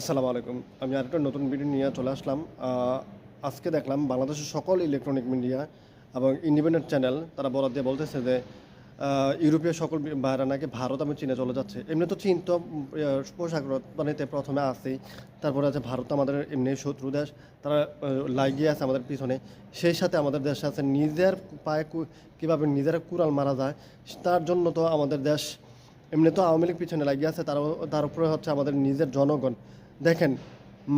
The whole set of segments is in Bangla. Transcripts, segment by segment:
আসসালামু আলাইকুম। আমি আরেকটা নতুন ভিডিও নিয়ে চলে আসলাম। আজকে দেখলাম বাংলাদেশের সকল ইলেকট্রনিক মিডিয়া এবং ইন্ডিপেন্ডেন্ট চ্যানেল তারা বরাদ দিয়ে বলতেছে যে ইউরোপীয় সকল বাইরে নাকি ভারত এবং চীনে চলে যাচ্ছে। এমনি তো চীন তো পোশাক রপ্তানিতে প্রথমে আসেই তারপরে আছে ভারত আমাদের এমনি শত্রু দেশ। তারা লাগিয়ে আছে আমাদের পিছনে। সেই সাথে আমাদের দেশে আছে নিজের পায়ে কীভাবে নিজের কুড়াল মারা যায়, তার জন্য তো আমাদের দেশ এমনি তো আওয়ামী লীগ পিছনে লাগিয়ে আছে। তার তার উপরে হচ্ছে আমাদের নিজের জনগণ। দেখেন,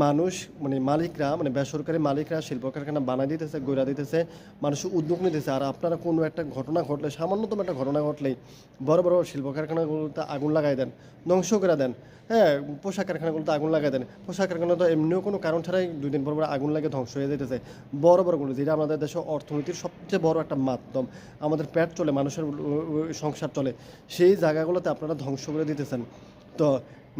মানুষ মানে মালিকরা মানে বেসরকারি মালিকরা শিল্প কারখানা বানাই দিতেছে গড়া দিতেছে মানুষ উদ্যোগ নিতেছে। আর আপনারা কোনো একটা ঘটনা ঘটলে, সামান্যতম একটা ঘটনা ঘটলেই বড় বড় শিল্প কারখানাগুলোতে আগুন লাগাই দেন, ধ্বংস করে দেন। হ্যাঁ পোশাক কারখানাগুলোতে আগুন লাগাই দেন। পোশাক কারখানা তো এমনিও কোনো কারণ ছাড়াই দুই দিন পর পর আগুন লাগে ধ্বংস হয়ে যেতেছে। বড় বড়গুলো যেটা আমাদের দেশের অর্থনীতির সবচেয়ে বড় একটা মাধ্যম, আমাদের পেট চলে, মানুষের সংসার চলে, সেই জায়গাগুলোতে আপনারা ধ্বংস করে দিতেছেন। তো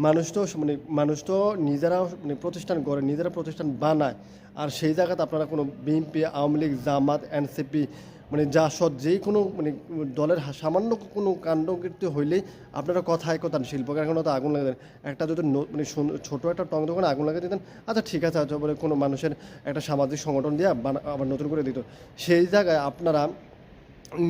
মানুষ তো মানে মানুষ তো নিজেরা মানে প্রতিষ্ঠান করে, নিজেরা প্রতিষ্ঠান বানায়। আর সেই জায়গাতে আপনারা কোনো বিএনপি, আওয়ামী লীগ, জামাত, এনসিপি মানে জাসদ যে কোনো মানে দলের সামান্য কোনো কাণ্ডকীর্তি হইলেই আপনারা কথায় কথা শিল্প কারখানাতে আগুন লাগিয়ে দেন। একটা যদি মানে ছোটো একটা টং দোকানে আগুন লাগিয়ে দিতেন আচ্ছা ঠিক আছে আচ্ছা বলে কোনো মানুষের একটা সামাজিক সংগঠন দিয়ে আবার নতুন করে দিত। সেই জায়গায় আপনারা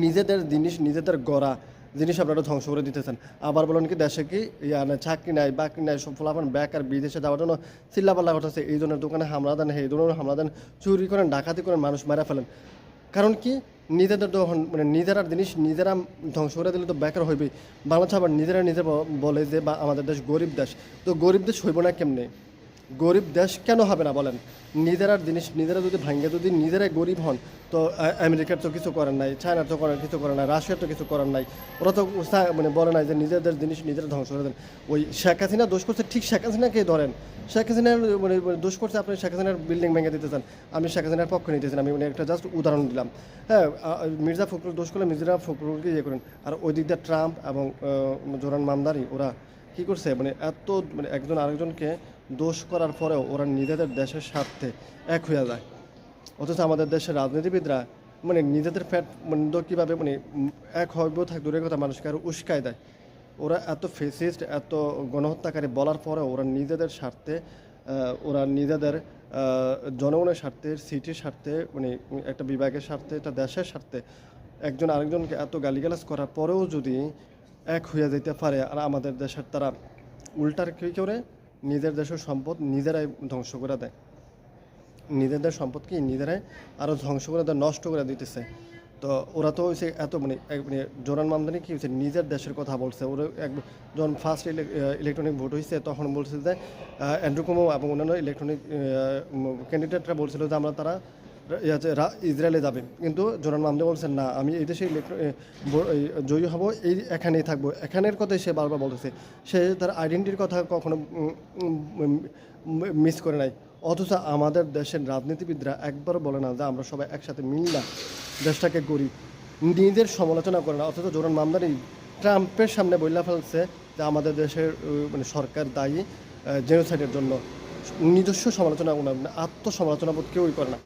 নিজেদের জিনিস, নিজেদের গড়া জিনিস আপনারা ধ্বংস করে দিতেছেন। আবার বলেন কি, দেশে কি, ইয়া না চাকরি নাই, বাকরি নাই, সব ফলাফল ব্যাক আর বিদেশে যাওয়ার জন্য চিল্লাপাল্লা ঘটাচ্ছে এই ধরনের দোকানে হামলা দেন, এই ধরনের হামলা দেন, চুরি করেন, ডাকাতি করেন, মানুষ মারা ফেলেন। কারণ কি, নিজেদের তো হন- মানে নিজেরা জিনিস নিজেরা ধ্বংস করে দিলে তো বেকার হইবে বাংলাদেশ আবার নিজেরা নিজে ব- বলে যে, বা, আমাদের দেশ গরিব দেশ। তো গরিব দেশ হইব না কেমনে? গরিব দেশ কেন হবে না বলেন? নিজেরার জিনিস নিজেরা যদি ভাঙ্গে যদি নিজেরাই গরিব হন, তো আমেরিকার তো কিছু করার নাই, চায়নার তো করার, কিছু করার নাই, রাশিয়ার তো কিছু করার নাই। ওরা তো মানে বলে নাই যে নিজেদের জিনিস নিজেরা ধ্বংস করে দেন। ওই শেখ হাসিনা দোষ করছে ঠিক শেখ হাসিনাকে ধরেন। শেখ হাসিনার মানে মানে দোষ করছে আপনি শেখ হাসিনার বিল্ডিং ভেঙে দিতে চান, আমি শেখ হাসিনার পক্ষ চান আমি মানে একটা জাস্ট উদাহরণ দিলাম। হ্যাঁ মির্জা ফখরুল দোষ করলে মির্জা ফখরুলকে ইয়ে করেন। আর ওই দিক দিয়ে ট্রাম্প এবং জোরান মামদারি ওরা কি করছে? মানে এত মানে একজন আরেকজনকে দোষ করার পরেও ওরা নিজেদের দেশের স্বার্থে এক হয়ে যায়। অথচ আমাদের দেশের রাজনীতিবিদরা মানে নিজেদের ফ্যাট মানে কীভাবে মানে এক হইবেও থাক দূরের কথা মানুষকে আরও উস্কায় দেয়। ওরা এত ফেসিস্ট এত গণহত্যাকারী বলার পরেও ওরা নিজেদের স্বার্থে ওরা নিজেদের জনগণের স্বার্থে, সিটির স্বার্থে মানে একটা বিভাগের স্বার্থে, একটা দেশের স্বার্থে একজন আরেকজনকে এত গালিগালাজ করার পরেও যদি এক হইয়া যেতে পারে আর আমাদের দেশের তারা উল্টার কী করে? নিজের দেশের সম্পদ নিজেরাই ধ্বংস করে দেয়। নিজেদের সম্পদকে নিজেরাই আরও ধ্বংস করে দেয়, নষ্ট করে দিতেছে। তো ওরা তো হয়েছে এত মানে মানে জোরান মামদানি কি হয়েছে নিজের দেশের কথা বলছে। ওরা এক যখন ফার্স্ট ইলেকট্রনিক ভোট হয়েছে তখন বলছে যে অ্যান্ড্রুকোমো এবং অন্যান্য ইলেকট্রনিক ক্যান্ডিডেটরা বলছিল যে, আমরা তারা ইসরায়েলে যাবে। কিন্তু জোরান মামদে বলছেন, না, আমি এই দেশে জয়ী হব, এই এখানেই থাকব। এখানের কথাই সে বারবার বলতেছে। সে তার আইডেন্টিটির কথা কখনো মিস করে নাই। অথচ আমাদের দেশের রাজনীতিবিদরা একবারও বলে না যে আমরা সবাই একসাথে মিললা দেশটাকে গড়ি। নিজের সমালোচনা করে না। অথচ জোরান মামদানি ট্রাম্পের সামনে বইলা ফেলছে যে আমাদের দেশের মানে সরকার দায়ী জেনোসাইডের জন্য। নিজস্ব সমালোচনা আত্মসমালোচনা বোধ কেউই করে না।